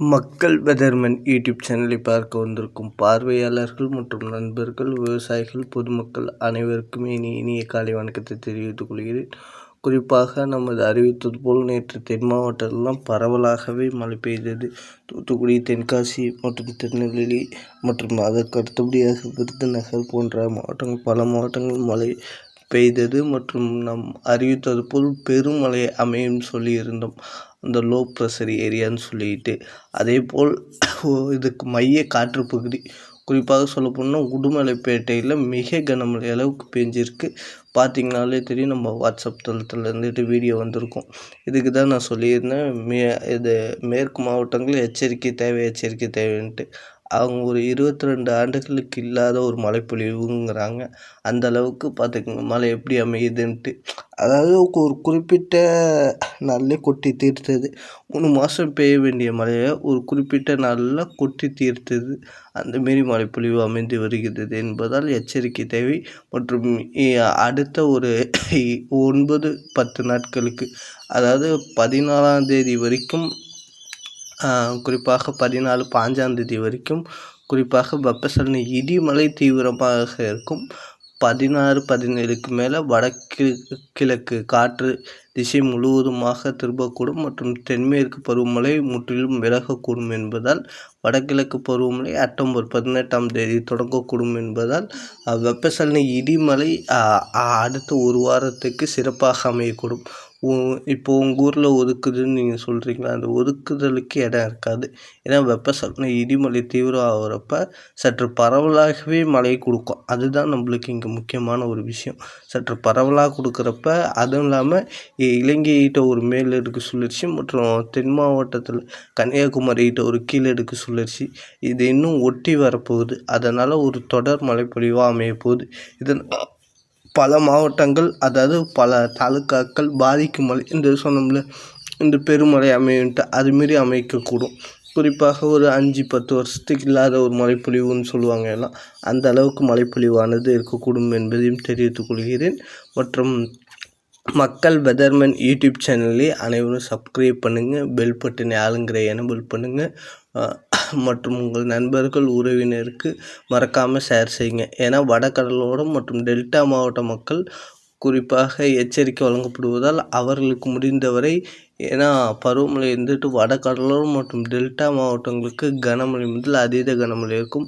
மக்கள் பெதர்மன் யூடியூப் சேனலை பார்க்க வந்திருக்கும் பார்வையாளர்கள் மற்றும் நண்பர்கள் விவசாயிகள் பொதுமக்கள் அனைவருக்கும் இனி இனிய காலை வணக்கத்தை தெரிவித்துக் கொள்கிறேன். குறிப்பாக நமது அறிவித்தது போல் நேற்று தென் மாவட்டத்திலாம் பரவலாகவே மழை பெய்தது. தூத்துக்குடி தென்காசி மற்றும் திருநெல்வேலி மற்றும் அதற்கு அடுத்தபடியாக விருதுநகர் போன்ற மாவட்டங்கள் பல மாவட்டங்கள் மழை பெய்தது மற்றும் நம் அறிவித்தது போல் பெருமழை அமையும் சொல்லியிருந்தோம். இந்த லோ ப்ரெஷர் ஏரியான்னு சொல்லிட்டு. அதேபோல் இதுக்கு மைய காற்று பகுதி. குறிப்பாக சொல்ல போனால் உடுமலைப்பேட்டையில் மிக கனமழை அளவுக்கு பெஞ்சிருக்கு. பார்த்தீங்கனாலே தெரியும் நம்ம வாட்ஸ்அப் தளத்தில் இருந்துட்டு வீடியோ வந்திருக்கும். இதுக்கு தான் நான் சொல்லியிருந்தேன் மே இது மேற்கு மாவட்டங்களில் எச்சரிக்கை தேவை எச்சரிக்கை தேவைன்ட்டு. அவங்க ஒரு இருபத்தி ரெண்டு ஆண்டுகளுக்கு இல்லாத ஒரு மழைப்பொழிவுங்கிறாங்க. அந்த அளவுக்கு மழை எப்படி அமையுதுன்ட்டு. அதாவது ஒரு குறிப்பிட்ட நாள்லேயே கொட்டி தீர்த்தது. மூணு மாதம் பெய்ய வேண்டிய மழையை ஒரு குறிப்பிட்ட நாளில் கொட்டி தீர்த்தது. அந்தமாரி மழைப்பொழிவு அமைந்து வருகிறது என்பதால் எச்சரிக்கை தேவை. மற்றும் அடுத்த ஒரு ஒன்பது பத்து நாட்களுக்கு அதாவது பதினாலாம் தேதி வரைக்கும் குறிப்பாக பதினாலு பாஞ்சாந்தேதி வரைக்கும் குறிப்பாக வெப்பசலன இடிமலை தீவிரமாக இருக்கும். பதினாறு பதினேழுக்கு மேலே வடக்கு கிழக்கு காற்று திசை முழுவதுமாக திரும்பக்கூடும் மற்றும் தென்மேற்கு பருவமழை முற்றிலும் விலகக்கூடும் என்பதால் வடகிழக்கு பருவமழை அக்டோபர் பதினெட்டாம் தேதி தொடங்கக்கூடும் என்பதால் வெப்பசலன இடிமலை அடுத்த ஒரு வாரத்துக்கு சிறப்பாக அமையக்கூடும். இப்போது உங்கள் ஊரில் ஒதுக்குதுன்னு நீங்கள் சொல்கிறீங்களா அந்த ஒதுக்குதலுக்கு இடம் இருக்காது. ஏன்னா வெப்பசலன இடிமலை தீவிரம் ஆகிறப்ப சற்று பரவலாகவே மழை கொடுக்கும். அதுதான் நம்மளுக்கு இங்கே முக்கியமான ஒரு விஷயம். சற்று பரவலாக கொடுக்குறப்ப அதுவும் இல்லாமல் இலங்கையிட்ட ஒரு மேலடுக்கு சுழற்சி மற்றும் தென் மாவட்டத்தில் கன்னியாகுமரிகிட்ட ஒரு கீழடுக்கு சுழற்சி இது இன்னும் ஒட்டி வரப்போகுது. அதனால் ஒரு தொடர் மழைப்பொழிவாக அமையப்போகுது. இதன் பல மாவட்டங்கள் அதாவது பல தாலுக்காக்கள் பாதிக்கும் மழை இந்த சொன்னோம்ல இந்த பெருமழை அமையுன்ட்டு அதுமாரி அமைக்கக்கூடும். குறிப்பாக ஒரு அஞ்சு பத்து வருஷத்துக்கு இல்லாத ஒரு மழைப்பொழிவுன்னு சொல்லுவாங்க எல்லாம். அந்த அளவுக்கு மழைப்பொழிவானது இருக்கக்கூடும் என்பதையும் தெரிவித்துக் கொள்கிறேன். மற்றும் மக்கள் வெதர்மேன் யூடியூப் சேனலை அனைவரும் சப்ஸ்கிரைப் பண்ணுங்கள் பெல் பட்டனை ஆளுங்கிற எனபிள் பண்ணுங்கள் மற்றும் உங்கள் நண்பர்கள் உறவினருக்கு மறக்காமல் ஷேர் செய்யுங்க. ஏன்னா வடகடலோரம் மற்றும் டெல்டா மாவட்ட மக்கள் குறிப்பாக எச்சரிக்கை வழங்கப்படுவதால் அவர்களுக்கு முடிந்தவரை ஏன்னா பருவமழை வந்துட்டு வடகடலோரம் மற்றும் டெல்டா மாவட்டங்களுக்கு கனமழை முதல் அதீத கனமழை இருக்கும்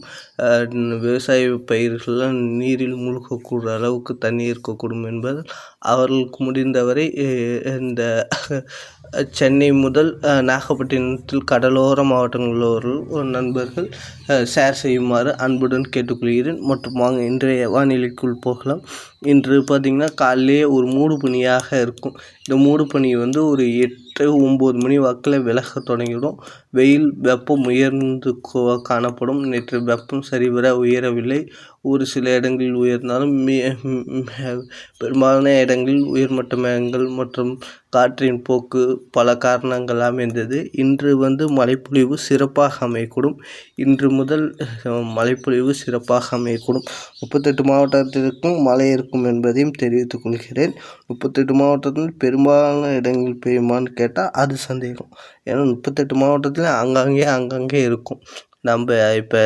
விவசாய பயிர்கள்லாம் நீரில் மூழ்கக்கூடிய அளவுக்கு தண்ணி இருக்கக்கூடும் என்பதால் அவர்களுக்கு முடிந்தவரை இந்த சென்னை முதல் நாகப்பட்டினத்தில் கடலோர மாவட்டங்களில் நண்பர்கள் ஷேர் செய்யுமாறு அன்புடன் கேட்டுக்கொள்கிறேன். மற்றும் வாங்க இன்றைய வானிலைக்குள் போகலாம். இன்று பார்த்திங்கன்னா காலையிலே ஒரு மூடு பனியாக இருக்கும். இந்த மூடு பனி வந்து ஒரு எட்டு ஒம்பது மணி வாக்கில் விலக தொடங்கிடும் வெயில் வெப்பம் உயர்ந்து காணப்படும். நேற்று வெப்பம் சரிவர உயரவில்லை. ஒரு சில இடங்களில் உயர்ந்தாலும் பெரும்பாலான இடங்களில் உயர்மட்ட மேகங்கள் மற்றும் காற்றின் போக்கு பல காரணங்கள் அமைந்தது. இன்று வந்து மழைப்பொழிவு சிறப்பாக அமையக்கூடும். இன்று முதல் மழைப்பொழிவு சிறப்பாக அமையக்கூடும். முப்பத்தெட்டு மாவட்டத்திற்கும் மழை இருக்கும் என்பதையும் தெரிவித்துக் கொள்கிறேன். முப்பத்தெட்டு மாவட்டத்தில் பெரும்பாலான இடங்களில் பெய்யுமான்னு கேட்டால் அது சந்தேகம். ஏன்னா முப்பத்தெட்டு மாவட்டத்தில் அங்கங்கே அங்கங்கே இருக்கும். நம்ம இப்போ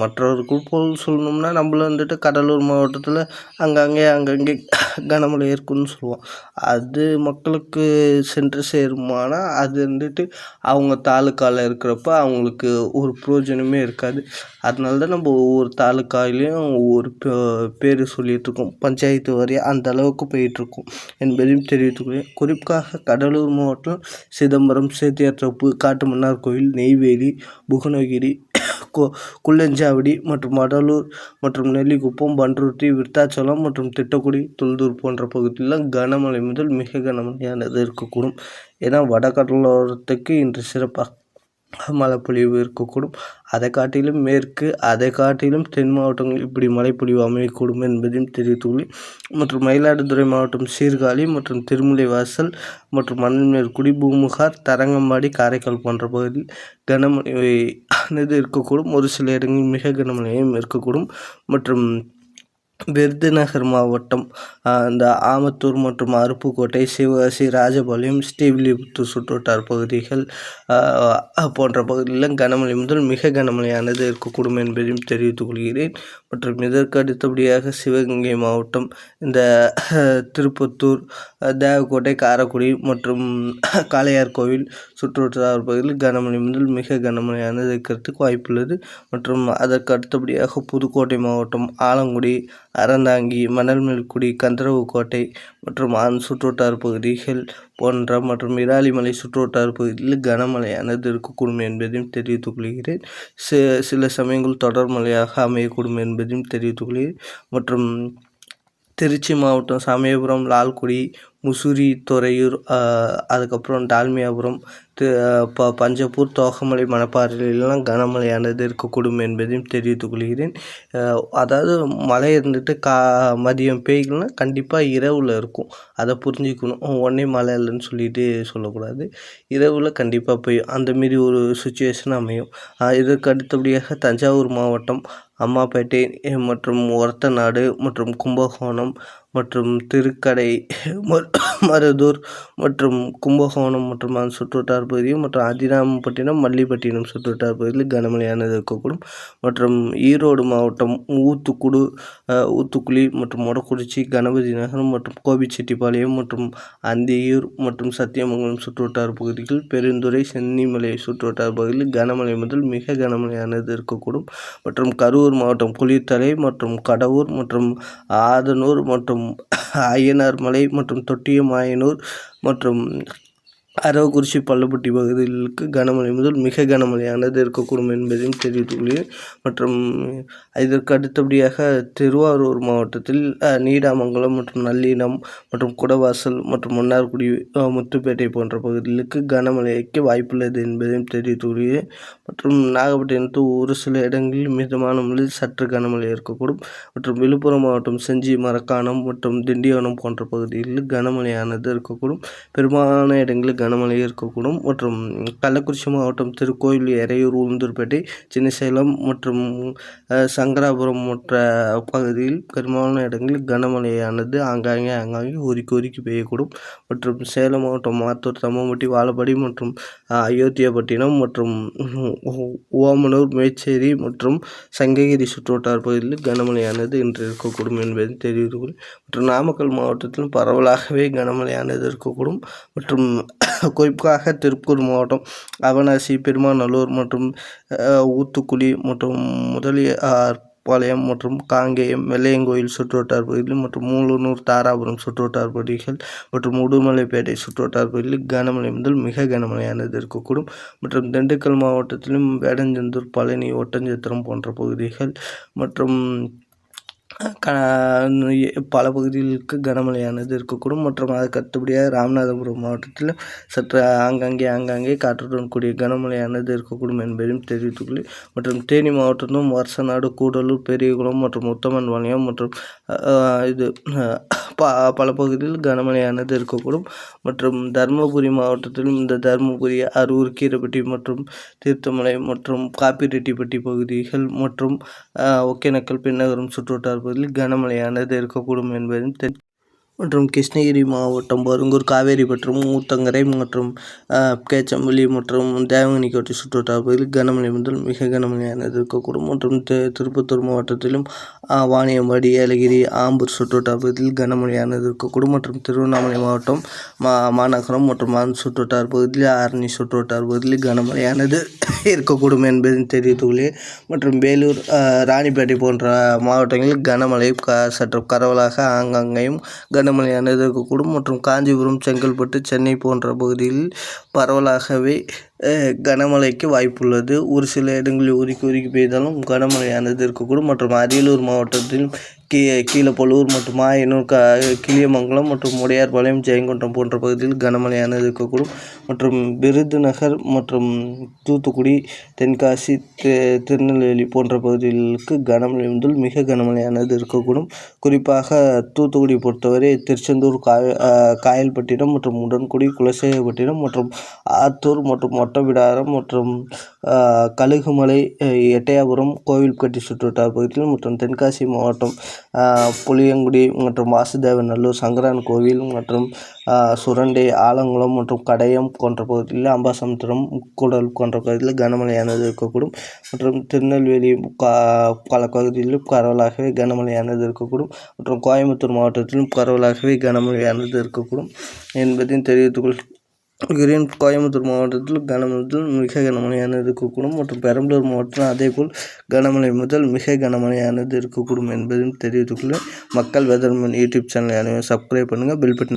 மற்றவர்கள் போல் சொல்லணும்னா நம்மளும் வந்துட்டு கடலூர் மாவட்டத்தில் அங்கங்கே அங்கங்கே கனமழை இருக்குன்னு சொல்லுவோம். அது மக்களுக்கு சென்று சேருமானால் அது வந்துட்டு அவங்க தாலுக்காவில் இருக்கிறப்ப அவங்களுக்கு ஒரு பிரயோஜனமே இருக்காது. அதனால தான் நம்ம ஒவ்வொரு தாலுக்காலையும் ஒவ்வொரு பேர் சொல்லிகிட்ருக்கோம் பஞ்சாயத்து வாரியாக அந்த அளவுக்கு போயிட்டுருக்கும் என்பதையும் தெரிவித்துக்கிறேன் குறிப்பாக கடலூர் மாவட்டம் சிதம்பரம் சேத்தியாற்றப்பு காட்டுமன்னார் கோயில் நெய்வேலி புகனகிரி கொ குள்ளஞ்சாவடி மற்றும் வடலூர் மற்றும் நெல்லிக்குப்பம் பண்ருட்டி விருத்தாச்சலம் மற்றும் திட்டக்குடி துள்தூர் போன்ற பகுதியில் கனமழை முதல் மிக கனமழையானது இருக்கக்கூடும். ஏன்னா வடகடலோரத்துக்கு இன்று சிறப்பாக மழைப்பொழிவு இருக்கக்கூடும். அதை காட்டிலும் மேற்கு அதை காட்டிலும் தென் மாவட்டங்கள் இப்படி மழைப்பொழிவு அமையக்கூடும் என்பதையும் தெரிவித்துள்ளேன். மற்றும் மயிலாடுதுறை மாவட்டம் சீர்காழி மற்றும் திருமுலைவாசல் மற்றும் மணல்மேற்குடி பூமுகார் தரங்கம்பாடி காரைக்கால் போன்ற பகுதியில் கனமழை இருக்கக்கூடும். ஒரு சில இடங்களில் மிக கனமழையும் இருக்கக்கூடும். மற்றும் விருதுநகர் மாவட்டம் இந்த ஆமத்தூர் மற்றும் அருப்புக்கோட்டை சிவகாசி ராஜபாளையம் ஸ்ரீவில்லிபுத்தூர் சுற்றுவட்டார பகுதிகள் போன்ற பகுதிகளில் கனமழை முதல் மிக கனமழையானது இருக்கக்கூடும் என்பதையும் தெரிவித்துக் கொள்கிறேன். மற்றும் இதற்கு அடுத்தபடியாக சிவகங்கை மாவட்டம் இந்த திருப்பத்தூர் தேவக்கோட்டை காரைக்குடி மற்றும் காளையார் கோவில் சுற்றுவட்டார பகுதியில் கனமழை முதல் மிக கனமழையானது இருக்கிறதுக்கு வாய்ப்புள்ளது. மற்றும் அதற்கு அடுத்தபடியாக புதுக்கோட்டை மாவட்டம் ஆலங்குடி அறந்தாங்கி மணல்மேல்குடி கந்தரவுக்கோட்டை மற்றும் அதன் சுற்றுவட்டார பகுதிகள் போன்ற மற்றும் இராலிமலை சுற்றுவட்டார பகுதியில் கனமழையானது இருக்கக்கூடும் என்பதையும் தெரிவித்துக் கொள்கிறேன். சில சமயங்கள் தொடர் மழையாக அமையக்கூடும் என்பதையும் தெரிவித்துக் கொள்கிறேன். மற்றும் திருச்சி மாவட்டம் சமயபுரம் லால்குடி முசிறி துறையூர் அதுக்கப்புறம் டால்மியாபுரம் ப பஞ்சப்பூர் தோகமலை மணப்பாறையிலெல்லாம் கனமழையானது இருக்கக்கூடும் என்பதையும் தெரிவித்துக் கொள்கிறேன். அதாவது மழை இருந்துட்டு கா மதியம் பெய்யலன்னா கண்டிப்பாக இரவில் இருக்கும். அதை புரிஞ்சுக்கணும். உடனே மழை இல்லைன்னு சொல்லிட்டு சொல்லக்கூடாது. இரவில் கண்டிப்பாக பெய்யும். அந்தமாரி ஒரு சுச்சுவேஷன் அமையும். இதற்கு அடுத்தபடியாக தஞ்சாவூர் மாவட்டம் அம்மாப்பேட்டை மற்றும் ஒரத்தநாடு மற்றும் கும்பகோணம் மற்றும் திருக்கடை மருதூர் மற்றும் கும்பகோணம் மற்றும் அதன் சுற்றுவட்டார பகுதியும் மற்றும் அதிராமப்பட்டினம் மல்லிப்பட்டினம் சுற்றுவட்டார பகுதியில் கனமழையானது இருக்கக்கூடும் மற்றும் ஈரோடு மாவட்டம் ஊத்துக்குடு ஊத்துக்குளி மற்றும் மொடக்குறிச்சி கணபதி நகரம் மற்றும் கோபிச்செட்டிப்பாளையம் மற்றும் அந்தியூர் மற்றும் சத்தியமங்கலம் சுற்றுவட்டார பகுதிகள் பெருந்துறை சென்னிமலை சுற்றுவட்டார பகுதியில் கனமழை முதல் மிக கனமழையானது இருக்கக்கூடும் மற்றும் கரூர் மாவட்டம் குளித்தலை மற்றும் கடவூர் மற்றும் ஆதனூர் மற்றும் அய்யனார் மலை மற்றும் தொட்டியமாயனூர் மற்றும் அரவக்குறிச்சி பள்ளப்பட்டி பகுதிகளுக்கு கனமழை முதல் மிக கனமழையானது இருக்கக்கூடும் என்பதையும் தெரிவித்துள்ளேன். மற்றும் இதற்கு அடுத்தபடியாக திருவாரூர் மாவட்டத்தில் நீடாமங்கலம் மற்றும் நல்லினம் மற்றும் குடவாசல் மற்றும் மன்னார்குடி முத்துப்பேட்டை போன்ற பகுதிகளுக்கு கனமழைக்கு வாய்ப்புள்ளது என்பதையும் தெரிவித்துள்ளேன். மற்றும் நாகப்பட்டினத்து ஒரு சில இடங்களில் மிதமான முதலில் சற்று கனமழை இருக்கக்கூடும். மற்றும் விழுப்புரம் மாவட்டம் செஞ்சி மரக்காணம் மற்றும் திண்டிவனம் போன்ற பகுதிகளில் கனமழையானது இருக்கக்கூடும். பெரும்பாலான இடங்களில் கனமழை இருக்கக்கூடும். மற்றும் கள்ளக்குறிச்சி மாவட்டம் திருக்கோயில் எறையூர் உளுந்தூர்பேட்டை சின்னசேலம் மற்றும் சங்கராபுரம் மற்ற பகுதியில் பெரும்பாலான இடங்களில் கனமழையானது ஆங்காங்கே ஆங்காங்கே உருக்கி உருக்கி பெய்யக்கூடும். மற்றும் சேலம் மாவட்டம் மாத்தூர் தம்மம்பட்டி வாழப்பாடி மற்றும் அயோத்தியாபட்டினம் மற்றும் ஓமனூர் மேச்சேரி மற்றும் சங்ககிரி சுற்றுவட்டார் பகுதியில் கனமழையானது இன்று இருக்கக்கூடும் என்பதை தெரிவித்துக் மற்றும் நாமக்கல் மாவட்டத்திலும் பரவலாகவே கனமழையானது இருக்கக்கூடும். மற்றும் குறிப்பாக திருப்பூர் மாவட்டம் அவனாசி பெருமாநல்லூர் மற்றும் ஊத்துக்குளி மற்றும் முதலியார் பாளையம் மற்றும் காங்கேயம் வெள்ளையங்கோயில் சுற்றுவட்டார் பகுதிகள் மற்றும் மூலனூர் தாராபுரம் சுற்றுவட்டார் பகுதிகள் மற்றும் உடுமலைப்பேட்டை சுற்றுவட்டார் பகுதிகளில் கனமழை முதல் மிக கனமழையானது இருக்கக்கூடும். மற்றும் திண்டுக்கல் மாவட்டத்திலும் வேடஞ்சந்தூர் பழனி ஒட்டஞ்சத்திரம் போன்ற பகுதிகள் மற்றும் பல பகுதிகளுக்கு கனமழையானது இருக்கக்கூடும். மற்றும் அதற்கு அடுத்தபடியாக ராமநாதபுரம் மாவட்டத்தில் சற்று ஆங்காங்கே ஆங்காங்கே காற்றுடன் கூடிய கனமழையானது இருக்கக்கூடும் என்பதையும் தெரிவித்துள்ளேன் மற்றும் தேனி மாவட்டத்திலும் வருஷநாடு கூடலூர் பெரியகுளம் மற்றும் உத்தமன்பாளையம் மற்றும் இது ப பல பகுதிகளில் கனமழையானது இருக்கக்கூடும். மற்றும் தருமபுரி மாவட்டத்திலும் இந்த தருமபுரி அரூர் கீரைப்பட்டி மற்றும் தீர்த்தமலை மற்றும் காப்பிரெட்டிப்பட்டி பகுதிகள் மற்றும் ஒகேனக்கல் பெண்ணகரம் சுற்றுவட்டார பகுதியில் கனமழையானது இருக்கக்கூடும் என்பதையும் தெரி மற்றும் கிருஷ்ணகிரி மாவட்டம் பருங்கூர் காவேரிப்பட்டம் ஊத்தங்கரை மற்றும் கேச்சம்பள்ளி மற்றும் தேவகனிக்கோட்டை சுற்றுவட்டார பகுதியில் கனமழை முதல் மிக கனமழையானது இருக்கக்கூடும். மற்றும் திருப்பத்தூர் மாவட்டத்திலும் வாணியம்பாடி ஏலகிரி ஆம்பூர் சுற்றுவட்டார பகுதியில் கனமழையானது இருக்கக்கூடும். மற்றும் திருவண்ணாமலை மாவட்டம் மா மாநகரம் மற்றும் மான் சுற்றுவட்டார பகுதியில் ஆரணி சுற்றுவட்டார பகுதியில் கனமழையானது இருக்கக்கூடும் என்பதை தெரிவித்துள்ளே மற்றும் வேலூர் ராணிப்பேட்டை போன்ற மாவட்டங்களில் கனமழை க சற்று பரவலாக ஆங்காங்கேயும் கனமழையானது இருக்கக்கூடும் மற்றும் காஞ்சிபுரம் செங்கல்பட்டு சென்னை போன்ற பகுதியில் பரவலாகவே கனமழைக்கு வாய்ப்புள்ளது. ஒரு சில இடங்களில் உருக்கி உருக்கி பெய்தாலும் கனமழையானது இருக்கக்கூடும். மற்றும் அரியலூர் மாவட்டத்தில் கீ கீழப்பழுவூர் மற்றும் மாயனூர் க கிளியமங்கலம் மற்றும் உடையார்பாளையம் ஜெயங்கொண்டம் போன்ற பகுதியில் கனமழையானது இருக்கக்கூடும். மற்றும் விருதுநகர் மற்றும் தூத்துக்குடி தென்காசி திருநெல்வேலி போன்ற பகுதிகளுக்கு கனமழை முதல் மிக கனமழையானது இருக்கக்கூடும். குறிப்பாக தூத்துக்குடி பொறுத்தவரை திருச்செந்தூர் காய காயல்பட்டினம் மற்றும் உடன்குடி குலசேகப்பட்டினம் மற்றும் ஆத்தூர் மற்றும் ஒட்டப்பிடாரம் மற்றும் கழுகுமலை எட்டயபுரம் கோவில்பட்டி சுற்றுவட்டார பகுதியில் மற்றும் தென்காசி மாவட்டம் புளியங்குடி மற்றும் வாசுதேவநல்லூர் சங்கரன் கோவில் மற்றும் சுரண்டை ஆலங்குளம் மற்றும் கடையம் போன்ற பகுதிகளில் அம்பாசமுத்திரம் முக்கூடல் போன்ற பகுதியில் கனமழையானது இருக்கக்கூடும் மற்றும் திருநெல்வேலி பல பகுதிகளிலும் பரவலாகவே கனமழையானது இருக்கக்கூடும் மற்றும் கோயம்புத்தூர் மாவட்டத்திலும் பரவலாகவே கனமழையானது இருக்கக்கூடும் என்பதையும் தெரிவித்துக் கிரீன் கோயம்புத்தூர் மாவட்டத்தில் கனமழை மிக கனமழையானது இருக்கக்கூடும் மற்றும் பெரம்பலூர் மாவட்டத்தில் அதேபோல் கனமழை முதல் மிக கனமழையானது இருக்கக்கூடும் என்பதையும் தெரிவித்துக் மக்கள் வெதர்மேன் யூடியூப் சேனலை அனைவரும் சப்ஸ்கிரைப் பண்ணுங்கள் பில் பட்டன்